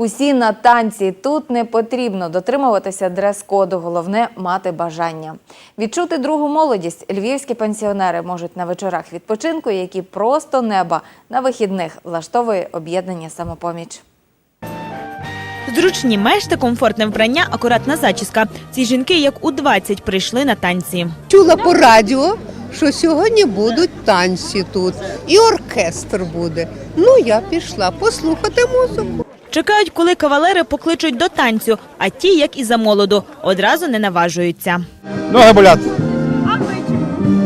Усі на танці тут не потрібно дотримуватися дрес-коду. Головне мати бажання. Відчути другу молодість львівські пенсіонери можуть на вечорах відпочинку, які просто неба на вихідних влаштовує об'єднання самопоміч. Зручні меш та комфортне вбрання, акуратна зачіска. Ці жінки, як у 20, прийшли на танці. Чула по радіо, що сьогодні будуть танці тут, і оркестр буде. Ну, я пішла послухати музику. Чекають, коли кавалери покличуть до танцю, а ті, як і за молоду, одразу не наважуються. Ноги болять.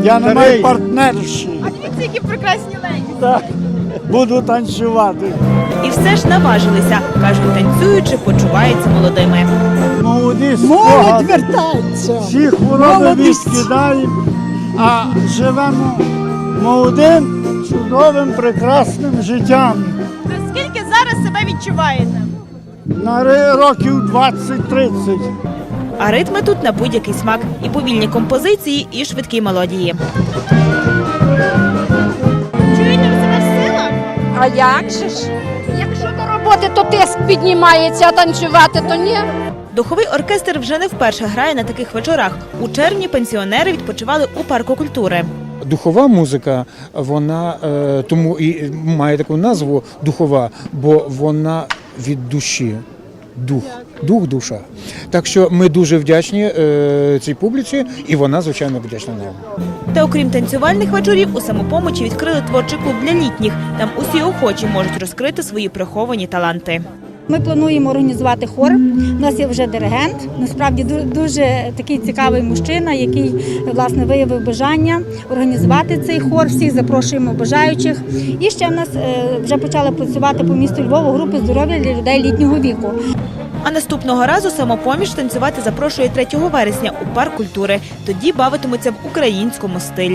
Я не маю партнерші. Дивіться, які прекрасні леді. Так, буду танцювати. І все ж наважилися. Кажуть, танцюючи, почуваються молодими. Молоді Молодь вертається. Всі хвороби Молодість. відкидаємо, а живемо молодим, чудовим, прекрасним життям. Себе відчуваєте? На ри- років 20-30. А ритми тут на будь-який смак. І повільні композиції, і швидкі мелодії. Чуєте себе сила? А як же ж? Якщо до роботи, то тиск піднімається, а танцювати то ні. Духовий оркестр вже не вперше грає на таких вечорах. У червні пенсіонери відпочивали у парку культури. Духова музика, вона е, тому і має таку назву духова, бо вона від душі. Дух, дух, душа. Так що ми дуже вдячні е, цій публіці, і вона, звичайно, вдячна нам. Та окрім танцювальних вечорів, у самопомочі відкрили творчий клуб для літніх. Там усі охочі можуть розкрити свої приховані таланти. Ми плануємо організувати хор. У нас є вже диригент. Насправді дуже такий цікавий мужчина, який власне виявив бажання організувати цей хор. Всіх запрошуємо бажаючих. І ще в нас е, вже почали працювати по місту Львову групи здоров'я для людей літнього віку. А наступного разу самопоміч танцювати запрошує 3 вересня у парк культури. Тоді бавитимуться в українському стилі.